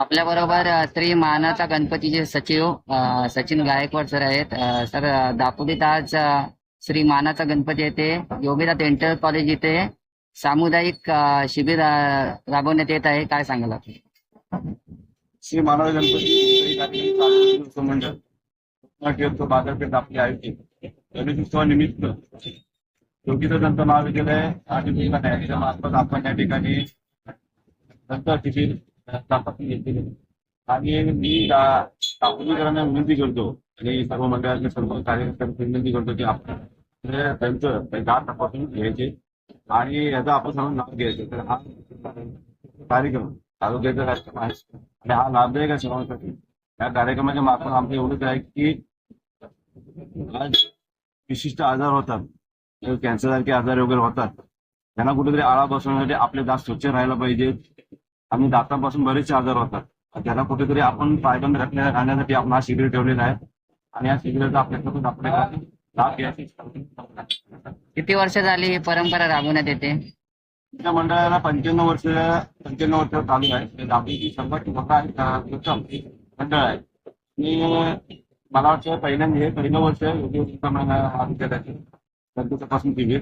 आपल्या बरोबर श्री मानाचा गणपतीचे सचिव सचिन गायकवाड सर आहेत. सर दापोलीत आज श्री मानाचा गणपती येथे योगीनाथ इंटर कॉलेज इथे सामुदायिक शिबिर राबवण्यात येत आहे. काय सांगाल आपण? श्री मानव गणपती मंडळ. बाजारपेठ आपली आयोजित. गणेशोत्सवानिमित्त योगीचं दंत महाविद्यालय आणि ठिकाण आपण या ठिकाणी दंत शिबिर स्थापन घेतलेले आणि मी दापोलीकरांना विनंती करतो आणि सर्व मंडळातले सर्व कार्यकर्त्यांना विनंती करतो की आपण त्यांचं दात तपासून घ्यायचे आणि याचा आपण सांगून लाभ घ्यायचं. तर हा कार्यक्रम आरोग्याचा कार्यक्रम आहे. आणि हा लाभदायक आहे सर्वांसाठी. या कार्यक्रमाच्या मार्फत आमचं एवढंच आहे की आज विशिष्ट आजार होतात. कॅन्सर सारखे आजार वगैरे होतात. त्यांना कुठेतरी आळा बसवण्यासाठी आपले दात स्वच्छ राहायला पाहिजेत. आणि दातापासून बरेचसे आजार होतात. त्यांना कुठेतरी आपण पायबंद राखण्या राहण्यासाठी आपण हा शिबिर ठेवलेला आहे. आणि या शिबिराचा आपल्याकडून आपल्याला लाभ घ्यायचा किती वर्ष झाली ही परंपरा राबवण्यात येते? त्या मंडळाला पंच्याण्णव वर्ष पंच्याण्णव वर्ष चालू आहे. ते दापोलीची सर्वात मोठा मंडळ आहे. आणि मला वाटतं पहिल्यांदा हे पहिलं वर्ष योग्य महाविद्यालयाचे गणपतीपासून शिबिर